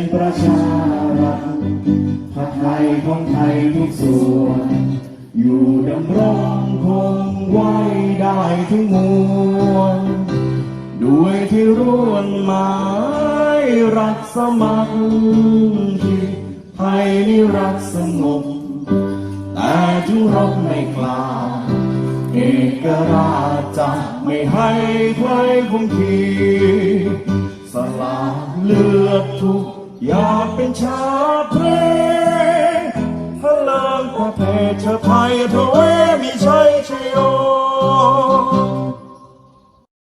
ป็นประชารัฐผัดไทยของไทยทุกส่วน อยู่ดำรงคงไว้ได้ทุกมวลด้วยที่ร่วนหมายรักสมัครที่ไทยนี่รักสงบแต่ถึงรบไม่กล้าเอกราชจะไม่ให้ใครคงทีสละเลือดทุก อยากเป็นชาติเพลงพลังประเทศชาติไทยเทเวมีชัยชโย